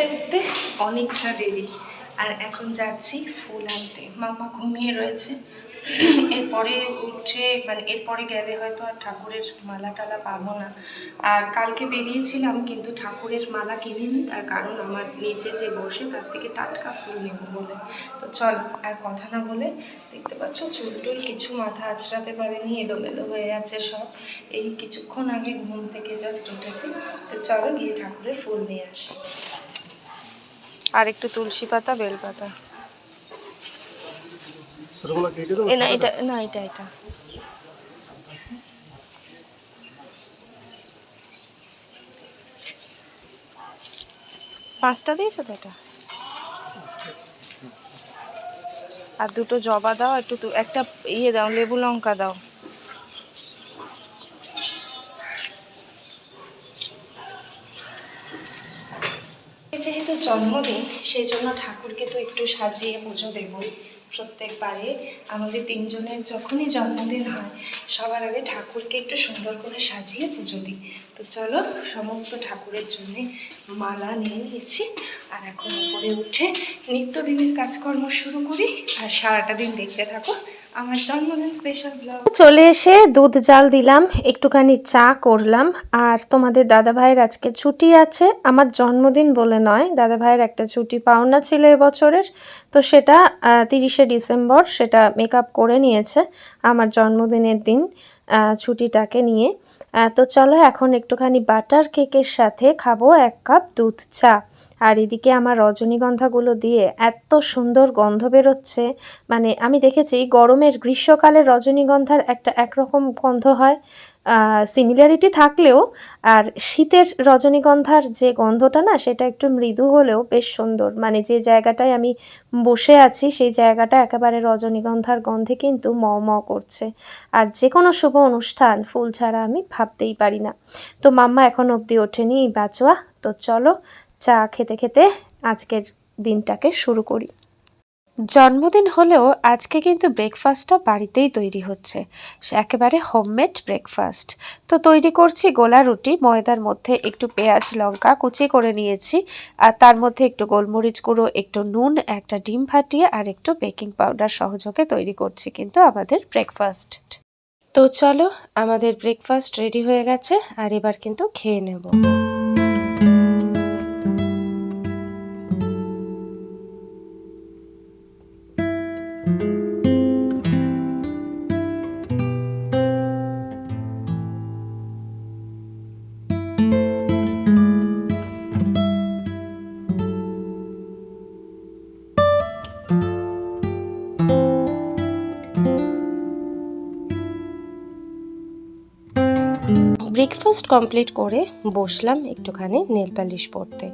উঠতে উঠতে অনেকটা দেরি। আর এখন যাচ্ছি ফুল আনতে। মামা ঘুমিয়ে রয়েছে। এরপরে উঠে মানে এরপরে গেলে হয়তো আর ঠাকুরের মালা টালা পাবো না। আর কালকে বেরিয়েছিলাম, কিন্তু ঠাকুরের মালা কিনিনি। তার কারণ আমার নিচে যে বসে, তার থেকে টাটকা ফুল নেব বলে। তো চল, আর কথা না বলে দেখতে পাচ্ছ চুল টুল কিছু মাথা আঁচড়াতে পারেনি, এলোমেলো হয়ে আছে সব। এই কিছুক্ষণ আগে ঘুম থেকে জাস্ট উঠেছি। তো চলো গিয়ে ঠাকুরের ফুল নিয়ে আসি। আর একটু তুলসী পাতা বেল পাতা না এটা না এটা এটা। পাঁচটা দিয়েছ তো এটা? আর দুটো জবা দাও একটু একটা ইয়ে দাও লেবু লঙ্কা দাও। জন্মদিন সেই জন্য ঠাকুরকে তো একটু সাজিয়ে পুজো দেবই প্রত্যেকবারে। আমাদের তিনজনের যখনই জন্মদিন হয়, সবার আগে ঠাকুরকে একটু সুন্দর করে সাজিয়ে পুজো দিই। তো চলো, সমস্ত ঠাকুরের জন্য মালা নিয়ে নিয়েছি। আর এখন উপরে উঠে নিত্যদিনের কাজকর্ম শুরু করি। আর সারাটা দিন দেখতে থাকো। চলে এসে দুধ জাল দিলাম, একটুখানি চা করলাম। আর তোমাদের দাদা ভাইয়ের আজকে ছুটি আছে, আমার জন্মদিন বলে নয় দাদা ভাইয়ের একটা ছুটি পাওনা ছিল এবছরের। তো সেটা তিরিশে ডিসেম্বর সেটা মেকআপ করে নিয়েছে আমার জন্মদিনের দিন। ছুটিটাকে নিয়ে। তো চলো এখন একটুখানি বাটার কেকের সাথে খাব এক কাপ দুধ চা। আর এদিকে আমার রজনীগন্ধাগুলো দিয়ে এত সুন্দর গন্ধ বেরোচ্ছে। মানে আমি দেখেছি গরমের গ্রীষ্মকালে রজনীগন্ধার একটা একরকম গন্ধ হয়। সিমিলারিটি থাকলেও আর শীতের রজনীগন্ধার যে গন্ধটা না, সেটা একটু মৃদু হলেও বেশ সুন্দর। মানে যে জায়গাটায় আমি বসে আছি, সেই জায়গাটা একেবারে রজনীগন্ধার গন্ধে কিন্তু ম ম করছে। আর যে কোনো শুভ অনুষ্ঠান, ফুল ছাড়া আমি ভাবতেই পারি না। তো মাম্মা এখন অবধি ওঠেনি বাচোয়া তো চলো চা খেতে খেতে আজকের দিনটাকে শুরু করি। জন্মদিন হলেও আজকে কিন্তু ব্রেকফাস্টটা বাড়িতেই তৈরি হচ্ছে। একেবারে হোমমেড ব্রেকফাস্ট তো তৈরি করছি গোলা রুটি, ময়দার মধ্যে একটু পেঁয়াজ, লঙ্কা কুচি করে নিয়েছি, আর তার মধ্যে একটু গোলমরিচ গুঁড়ো, একটু নুন, একটা ডিম ফাটিয়ে, আর একটু বেকিং পাউডার সহযোগে তৈরি করছি কিন্তু আমাদের ব্রেকফাস্ট তো চলো, আমাদের ব্রেকফাস্ট রেডি হয়ে গেছে, আর এবার কিন্তু খেয়ে নেব। ব্রেকফাস্ট কমপ্লিট করে বসলাম একটুখানি নেল পালিশ পরতে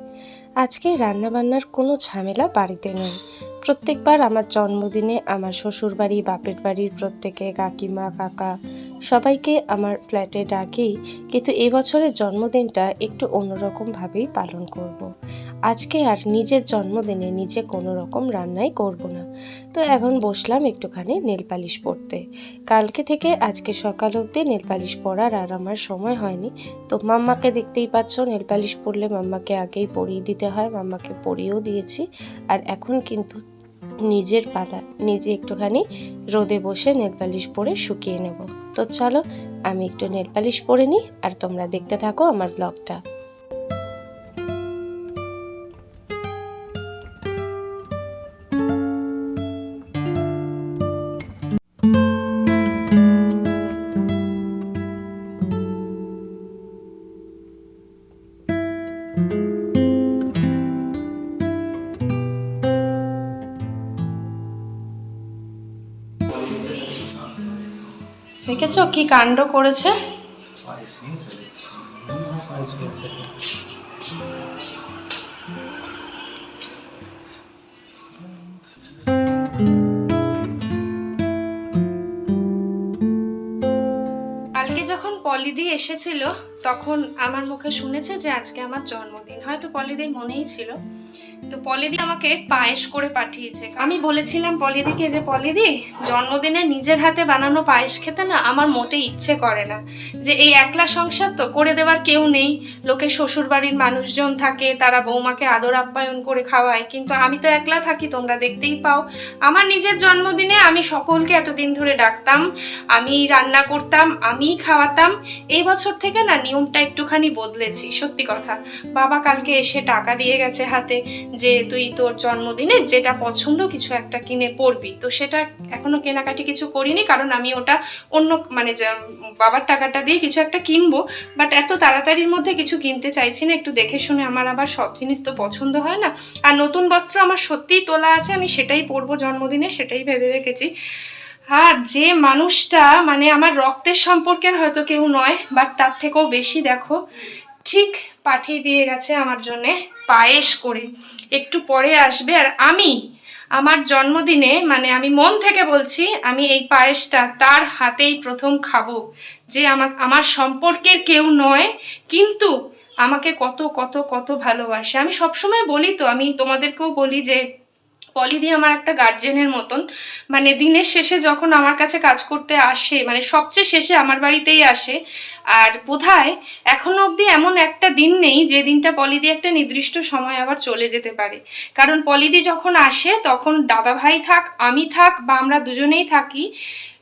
আজকে রান্নাবান্নার কোনো ঝামেলা বাড়িতে নেই প্রত্যেকবার আমার জন্মদিনে আমার শ্বশুরবাড়ি, বাপের বাড়ির প্রত্যেকে, কাকিমা, কাকা সবাইকে আমার ফ্ল্যাটে ডাকি কিন্তু এবছরের জন্মদিনটা একটু অন্যরকমভাবেই পালন করব। আজকে আর নিজের জন্মদিনে নিজে কোনো রকম রান্নাই করব না। তো এখন বসলাম একটুখানি নেল পালিশ পরতে। কালকে থেকে আজকে সকাল অবধি নেল পালিশ পরার আর আমার সময় হয়নি। তো মাম্মাকে দেখতেই পাচ্ছ, নেল পালিশ পরলে মাম্মাকে আগেই পরিয়ে দিতে হয়, মাম্মাকে পরিয়েও দিয়েছি। আর এখন কিন্তু নিজের পালা, নিজে একটুখানি রোদে বসে নেল পালিশ পরে শুকিয়ে নেব। তো চলো, আমি একটু নেল পালিশ পরে নিই আর তোমরা দেখতে থাকো আমার ব্লগটা দেখেছ কি কাণ্ড করেছে? পলিদি এসেছিল, তখন আমার মুখে শুনেছে যে আজকে আমার জন্মদিন। হয়তো পলিদি মনেই ছিল। তো পলিদি আমাকে পায়েস করে পাঠিয়েছে। আমি বলেছিলাম পলিদিকে যে, পলিদি, জন্মদিনে নিজের হাতে বানানো পায়েস খেতে না আমার মোটে ইচ্ছে করে না। যে এই একলা সংসার তো, করে দেওয়ার কেউ নেই। লোকে শ্বশুর বাড়ির মানুষজন থাকে, তারা বৌমাকে আদর আপ্যায়ন করে খাওয়ায়। কিন্তু আমি তো একলা থাকি, তোমরা দেখতেই পাও। আমার নিজের জন্মদিনে আমি সকলকে এতদিন ধরে ডাকতাম, আমি রান্না করতাম আমি খাওয়াতাম। এই বছর থেকে না নিয়মটা একটুখানি বদলেছি, সত্যি কথা। বাবা কালকে এসে টাকা দিয়ে গেছে হাতে। যে তুই তোর জন্মদিনে যেটা পছন্দ কিছু একটা কিনে পড়বি তো সেটা এখনও কেনাকাটি কিছু করিনি, কারণ আমি ওটা অন্য মানে বাবার টাকাটা দিয়ে কিছু একটা কিনবো। বাট এত তাড়াতাড়ির মধ্যে কিছু কিনতে চাইছি না, একটু দেখে শুনে আমার আবার সব জিনিস তো পছন্দ হয় না। আর নতুন বস্ত্র আমার সত্যিই তোলা আছে, আমি সেটাই পরবো জন্মদিনে, সেটাই ভেবে রেখেছি। আর যে মানুষটা মানে আমার রক্তের সম্পর্কের হয়তো কেউ নয় বাট তার থেকেও বেশি দেখো, ঠিক পাঠিয়ে দিয়ে গেছে আমার জন্যে। পায়েস করে। একটু পরে আসবে আর আমি, আমার জন্মদিনে মানে আমি মন থেকে বলছি, আমি এই পায়েসটা তার হাতেই প্রথম খাব। যে আমার আমার সম্পর্কের কেউ নয়, কিন্তু আমাকে কত কত কত ভালোবাসে। আমি সবসময় বলি তো, আমি তোমাদেরকেও বলি যে পলিদি আমার একটা গার্জেনের মতন। মানে দিনের শেষে যখন আমার কাছে কাজ করতে আসে মানে সবচেয়ে শেষে আমার বাড়িতেই আসে, আর বোধহয় এখনও অবধি এমন একটা দিন নেই যে দিনটা পলিদি একটা নির্দিষ্ট সময় আবার চলে যেতে পারে। কারণ পলিদি যখন আসে, তখন দাদাভাই থাক, আমি থাক বা আমরা দুজনেই থাকি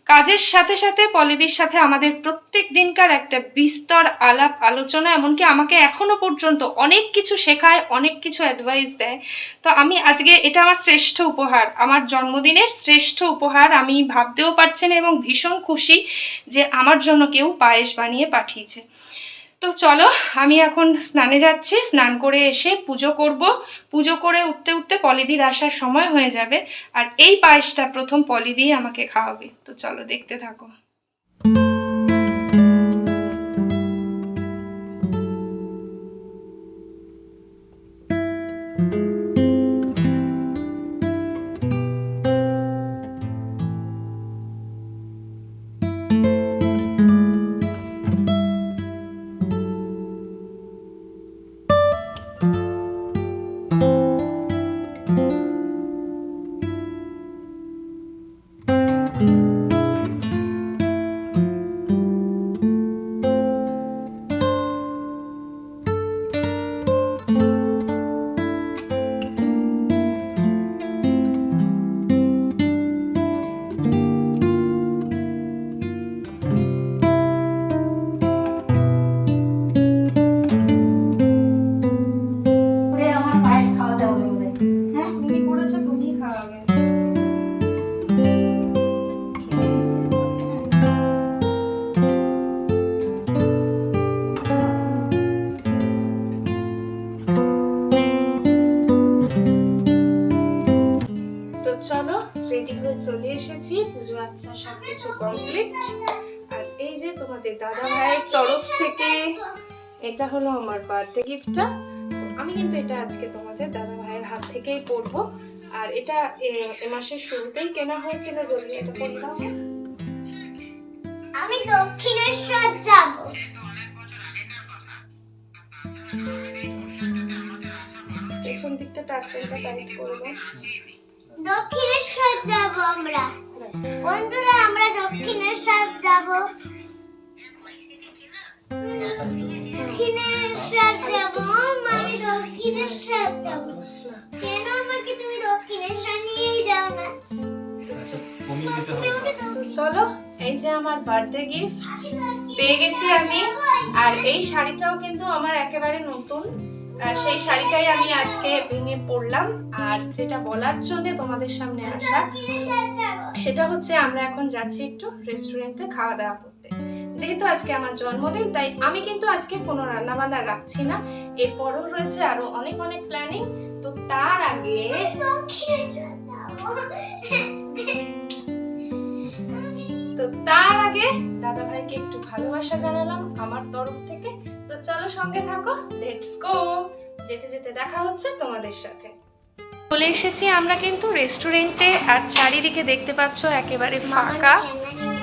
কাজের সাথে সাথে পলিদির সাথে আমাদের প্রত্যেক দিনকার একটা বিস্তর আলাপ আলোচনা, এমনকি আমাকে এখনও পর্যন্ত অনেক কিছু শেখায়, অনেক কিছু অ্যাডভাইস দেয়। তো আমি আজকে এটা আমার শ্রেষ্ঠ উপহার, আমার জন্মদিনের শ্রেষ্ঠ উপহার। আমি ভাবতেও পারছি না এবং ভীষণ খুশি যে আমার জন্য কেউ পায়েস বানিয়ে পাঠিয়েছে। তো চলো, আমি এখন স্নানে যাচ্ছি, স্নান করে এসে পুজো করব। পুজো করে উঠতে উঠতে পলিদির আসার সময় হয়ে যাবে। আর এই পায়েসটা প্রথম পলিদি আমাকে খাওয়াবে। তো চলো দেখতে থাকো। চলো রেডি হয়ে চলে এসেছি। পুজো আচ্ছা সব কিছু কমপ্লিট আর এই যে তোমাদের দাদা ভাইয়ের তরফ থেকে এটা হলো আমার বার্থডে গিফটটা আমি কিন্তু এটা আজকে তোমাদের দাদা ভাইয়ের হাত থেকেই পরবো। আর এটা এ- মাসের শুরুতেই কেনা হয়েছিল জলদি এটা পরে দাও আমি দক্ষিণেশ্বর যাব। পেছন দিকটা টার্সেলটা টাইট করব দক্ষিণেশ্বর যাব আমরা। বন্ধুরা আমরা দক্ষিণেশ্বর যাব। দক্ষিণেশ্বর যাব আমি দক্ষিণেশ্বর যাব। কেন আমাকে তুমি দক্ষিণেশ্বর নিয়েই যাও না? চলো এই যে আমার বার্থডে গিফট পেয়ে গেছি আমি। আর এই শাড়িটাও কিন্তু আমার একেবারে নতুন। সেই শাড়িটাই আমি আজকে ভেঙে পরলাম আর যেটা বলার জন্য তোমাদের সামনে আসা, সেটা হচ্ছে আমরা এখন যাচ্ছি একটু রেস্টুরেন্টে খাওয়া দাওয়া করতে। যেহেতু আজকে আমার জন্মদিন, তাই আমি কিন্তু আজকে কোনো রান্না বান্না রাখছি না। এরপরও রয়েছে আরও অনেক অনেক প্ল্যানিং তো তার আগে তো তার আগে দাদা ভাইকে একটু ভালোবাসা জানালাম আমার তরফ থেকে। তো চলো সঙ্গে থাকো লেটস গো যেতে যেতে দেখা হচ্ছে তোমাদের সাথে। চলে এসেছি আমরা কিন্তু রেস্টুরেন্টে আর চারিদিকে দেখতে পাচ্ছ একেবারে ফাঁকা।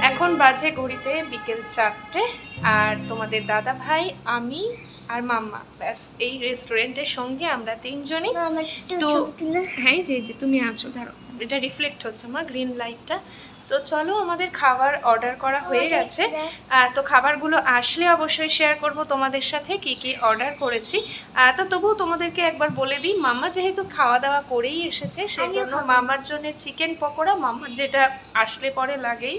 এখন বাজে ঘড়িতে বিকেল চারটে আর তোমাদের দাদা ভাই আমি আর মাম্মা। ব্যাস এই রেস্টুরেন্টের সঙ্গে আমরা তিনজনই। আমার তো হ্যাঁ যে যে তুমি আছো ধরো এটা রিফ্লেক্ট হচ্ছে মা গ্রিন লাইটটা তো চলো আমাদের খাবার অর্ডার করা হয়ে গেছে। তো খাবারগুলো আসলে অবশ্যই শেয়ার করব তোমাদের সাথে কি কি অর্ডার করেছি। তো তবুও তোমাদেরকে একবার বলে দিই মামা যেহেতু খাওয়া দাওয়া করেই এসেছে সেই জন্য মামার জন্য চিকেন পকোড়া মামার যেটা আসলে পরে লাগেই।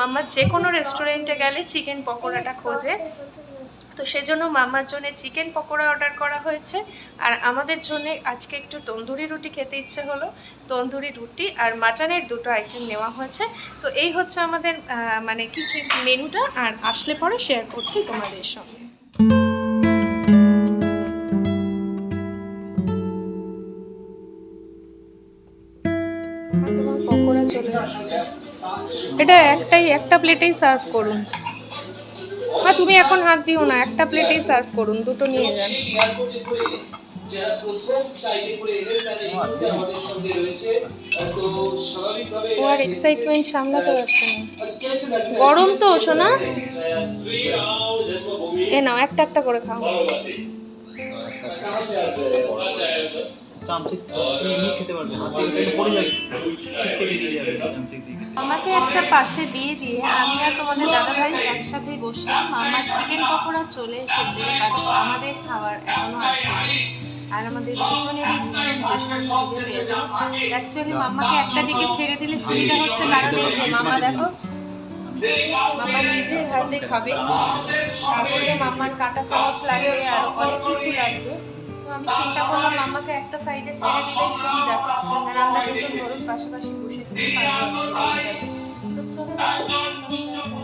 মামার যে কোনো রেস্টুরেন্টে গেলে চিকেন পকোড়াটা খোঁজে। তো সেজন্য মামার জন্য চিকেন পকোড়া অর্ডার করা হয়েছে। আর আমাদের জন্য আজকে একটু তন্দুরি রুটি খেতে ইচ্ছে হলো। তন্দুরি রুটি আর মাটনের দুটো আইটেম নেওয়া হয়েছে। তো এই হচ্ছে আমাদের মানে কি কি মেনুটা আর আসলে পরে শেয়ার করছি তোমাদের সঙ্গে। এটা একটাই, একটা প্লেটেই সার্ভ করুন। মা, তুমি এখন হাত দিও না, একটা প্লেটেই সার্ভ করুন, দুটো নিয়ে যান। ও এক্সাইটমেন্ট সামলাতে পারছে না। গরম তো শোনা এ নাও একটা একটা করে খাও। আমাকে একটা পাশে দিয়ে দিয়ে আমি আর তোমাদের দাদাভাই একসাথেই বসলাম। আমার চিকেন পকোড়া চলে এসেছে আমাদের খাবার এখনও আসেনি। আর আমাদের দুজনেরই ভীষণ ভীষণ অ্যাকচুয়ালি মাম্মাকে একটা দিকে ছেড়ে দিলে সুবিধা হচ্ছে কারণ এই যে মাম্মা দেখো, মাম্মা নিজে হাতে খাবে। তারপরে মাম্মার কাঁটা চামচ লাগবে আর অনেক কিছু লাগবে। আমি চিন্তা করলাম আমাকে একটা সাইডে ছেড়ে দিলেই সুবিধা। আর আমরা দুজন ধরুন পাশাপাশি বসে তো চলো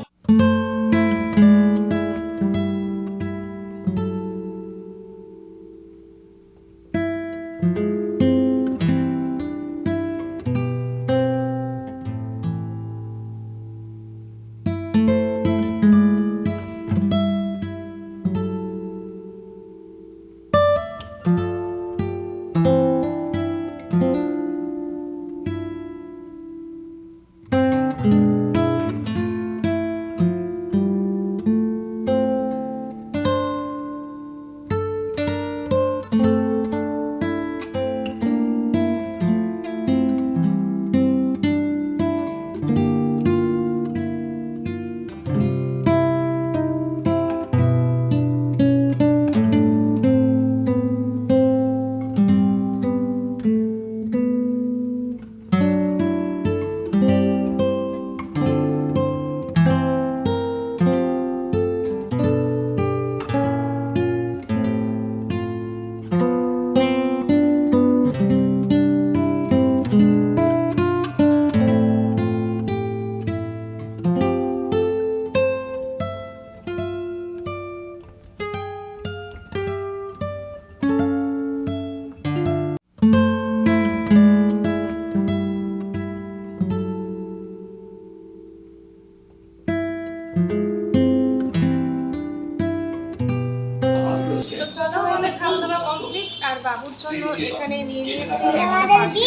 এখানে নিয়ে নিয়েছি।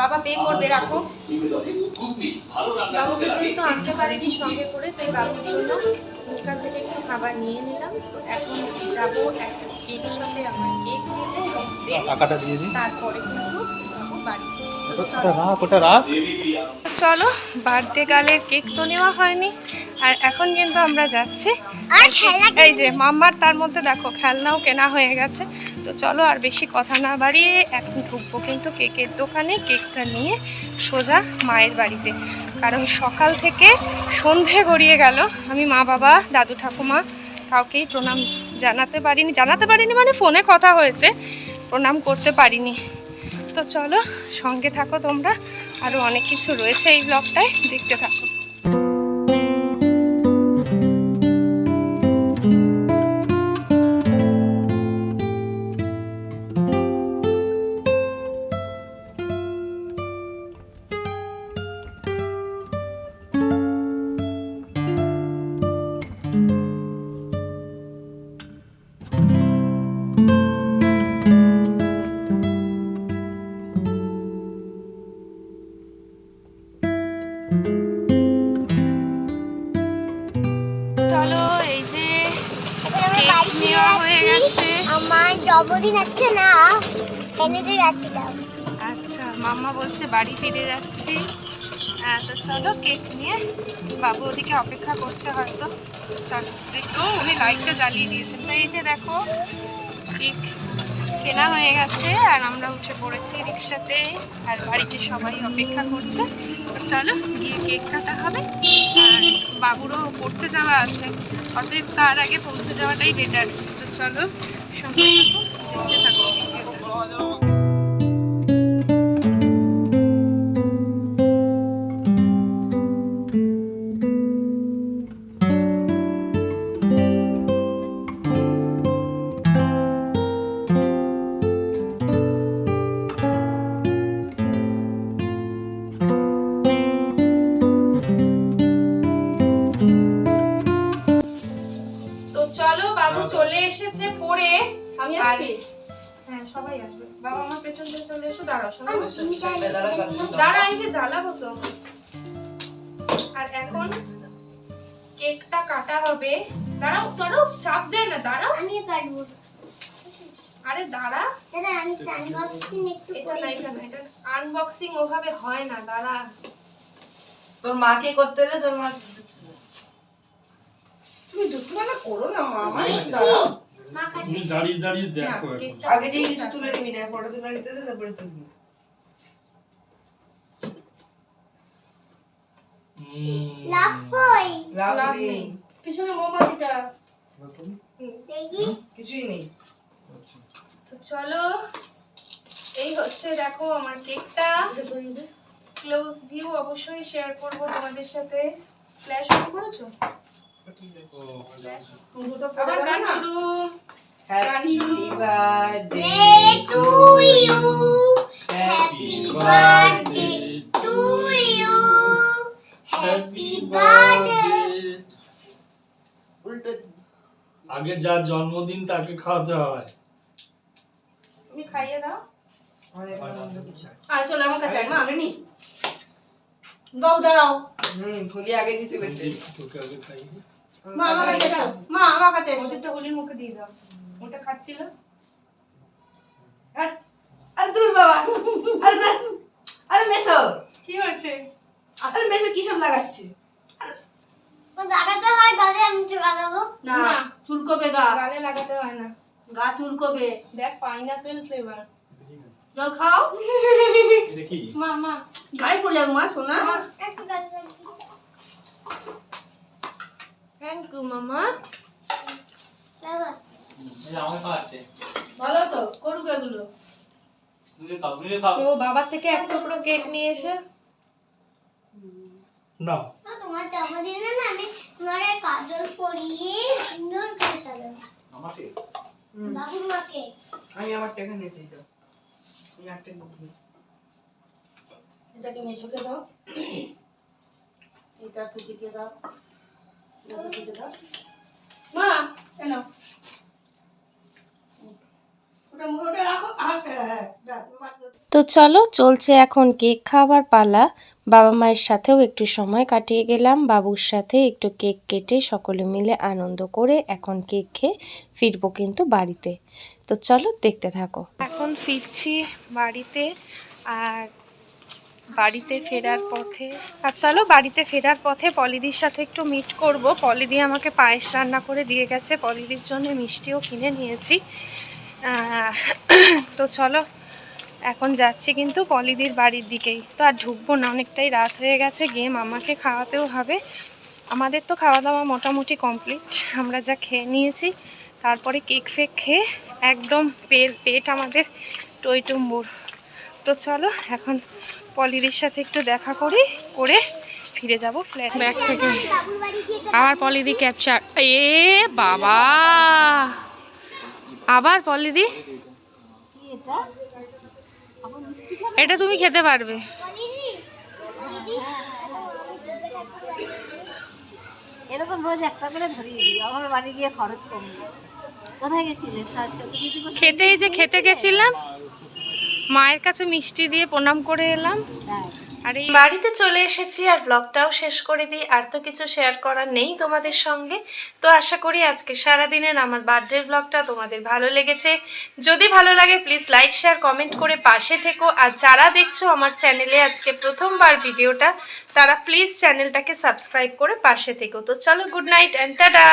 বাবা পে করবে রাখো। বাবুকে যেহেতু আনতে পারিনি সঙ্গে করে তাই বাবুর জন্য এখান থেকে একটু খাবার নিয়ে নিলাম। তো এখন যাব একটা কেক শপে আমার কেক নিতে এবং টাকাটা দিয়ে দিই। তারপরে কিন্তু যাব বাড়ি চলো। রাখ ওটা রাখ। চলো বার্থডে গার্লের কেক তো নেওয়া হয়নি। আর এখন কিন্তু আমরা যাচ্ছি এই যে মাম্মার তার মধ্যে দেখো খেলনাও কেনা হয়ে গেছে। তো চলো আর বেশি কথা না বাড়িয়ে এখন ঢুকবো কিন্তু কেকের দোকানে কেকটা নিয়ে সোজা মায়ের বাড়িতে। কারণ সকাল থেকে সন্ধে গড়িয়ে গেল। আমি মা বাবা দাদু ঠাকুমা কাউকেই প্রণাম জানাতে পারিনি। জানাতে পারিনি মানে ফোনে কথা হয়েছে। প্রণাম করতে পারিনি। তো চলো সঙ্গে থাকো তোমরা। আরও অনেক কিছু রয়েছে এই ব্লগটায়। দেখতে থাকো। মাম্মা বলছে বাড়ি ফিরে যাচ্ছি। হ্যাঁ তো চলো কেক নিয়ে। বাবু ওদিকে অপেক্ষা করছে হয়তো। চলো একটু উনি লাইটটা জ্বালিয়ে দিয়েছেন। তো এই যে দেখো, কেক কেনা হয়ে গেছে, আর আমরা উঠে পড়েছি রিক্সাতে, আর বাড়িতে সবাই অপেক্ষা করছে। চলো, গিয়ে কেক কাটা হবে। আর বাবুরও পড়তে যাওয়া আছে, অতএব তার আগে পৌঁছে যাওয়াটাই বেটার তো চলো, সঙ্গে থাকো, দেখতে আমি আসছি। হ্যাঁ সবাই আসবে। বাবা আমার পেছন দিয়ে চলে এসো দাঁড়াও সবাই আমি বসো। চিনি খাই দাঁড়া আমি জ্বালাবো তো। আর এখন কেকটা কাটা হবে। দাঁড়াও দাঁড়াও চাপ দেয় না দাঁড়াও। আমি কাটবো। আরে দাঁড়া। দাদা আমি আনবক্সিং একটু এটা এটা না এটা আনবক্সিং ওভাবে হয় না দাঁড়া। তোর মাকে করতে দে তোর মা তুমি দুপুরবেলা করো না মা। আমার তুমি দাঁড়িয়ে দাঁড়িয়ে দেখো আগে যে কিছু তুলে নিবি না ফটো তুলে নিতে দে তারপরে তুলবি। লাভ কই? লাভ নেই। পিছনে মোমবাতিটা। দেখি। কিছুই নেই। তো চলো এই হচ্ছে দেখো আমার কেকটা। ক্লোজ ভিউ অবশ্যই শেয়ার করব তোমাদের সাথে। ফ্ল্যাশ অন করেছ? ও, আবার গান শুরু। Birthday to you happy birthday to you happy birthday উল্টো আগে যার জন্মদিন তাকে খাওয়াতে হয়। তুমি খাইয়ে দাও। আর চল আমার কাছে মা আমি নি। দাও দাও। হুম ফুলি আগে দিতে গেছে তোকে আগে খাইয়ে মা আমার কাছে দাও। মা আমার কাছে এসো। ওদেরটা হোলির মুখে দিয়ে দাও। ওটা খাচ্ছিল। আরে দূর বাবা আরে আরে মেসো কি হয়েছে? আরে মেসো কি সব লাগাচ্ছে? লাগাতে হয় দাদা আমি একটু লাগাবো। না। চুলকবে গা। গালে লাগাতে হয় না। গা চুলকবে। দেখ পাইনাপেল ফ্লেভার জল খাও। মা মা। গায়ে পড়ে যাবে মা সোনা থ্যাংক ইউ মামা। ভালো তো করুক এগুলো। দুধে খাও দুধে খাও। ও বাবার থেকে এক টুকরো কেক নিয়ে এসে। না তোমার জন্মদিনে না আমি তোমার কাজল পরিয়ে সুন্দর করে সাজাবো। আমাকে বাবুর মাকে। আমি আমার টাকা নিতে দাও আমি একটা নিতে এটাকে মেশোকে দাও। এটা টুকিকে দাও। দাও। মা কেন ওটা ওটা রাখো আর হ্যাঁ হ্যাঁ দাও, তোমার তো- চলো, চলছে এখন কেক খাওয়ার পালা। বাবা মায়ের সাথেও একটু সময় কাটিয়ে গেলাম। বাবুর সাথে একটু কেক কেটে সকলে মিলে আনন্দ করে এখন কেক খেয়ে ফিরবো কিন্তু বাড়িতে। তো চলো, দেখতে থাকো। এখন ফিরছি বাড়িতে আর বাড়িতে ফেরার পথে। আর চলো, বাড়িতে ফেরার পথে পলিদির সাথে একটু মিট করব। পলিদি আমাকে পায়েস রান্না করে দিয়ে গেছে। পলিদির জন্য মিষ্টিও কিনে নিয়েছি। তো চলো এখন যাচ্ছি কিন্তু পলিদির বাড়ির দিকেই। তো আর ঢুকবো না অনেকটাই রাত হয়ে গেছে গিয়ে মামাকে খাওয়াতেও হবে। আমাদের তো খাওয়া দাওয়া মোটামুটি কমপ্লিট আমরা যা খেয়ে নিয়েছি তারপরে কেক ফেক খেয়ে একদম পেট পেট আমাদের টইটুম্বুর। তো চলো এখন পলিদির সাথে একটু দেখা করি করে ফিরে যাব ফ্ল্যাট ব্যাগ থেকে। আবার পলিদি ক্যাপচার এ বাবা! আবার পলিদি এটা তুমি খেতে পারবে। এরকম রোজ একটা করে ধরিয়ে দিই আমার বাড়ি গিয়ে খরচ কমবে। কোথায় গেছিলে? যে খেতে গেছিলাম মায়ের কাছে মিষ্টি দিয়ে প্রণাম করে এলাম। তাই আর এই বাড়িতে চলে এসেছি আর ব্লগটাও শেষ করে দিই। আর তো কিছু শেয়ার করার নেই তোমাদের সঙ্গে। তো আশা করি আজকে সারাদিনের আমার বার্থডে ব্লগটা তোমাদের ভালো লেগেছে। যদি ভালো লাগে প্লিজ লাইক শেয়ার কমেন্ট করে পাশে থেকো। আর যারা দেখছ আমার চ্যানেলে আজকে প্রথমবার ভিডিওটা, তারা প্লিজ চ্যানেলটাকে সাবস্ক্রাইব করে পাশে থেকো। তো চলো গুড নাইট অ্যান্ড টাটা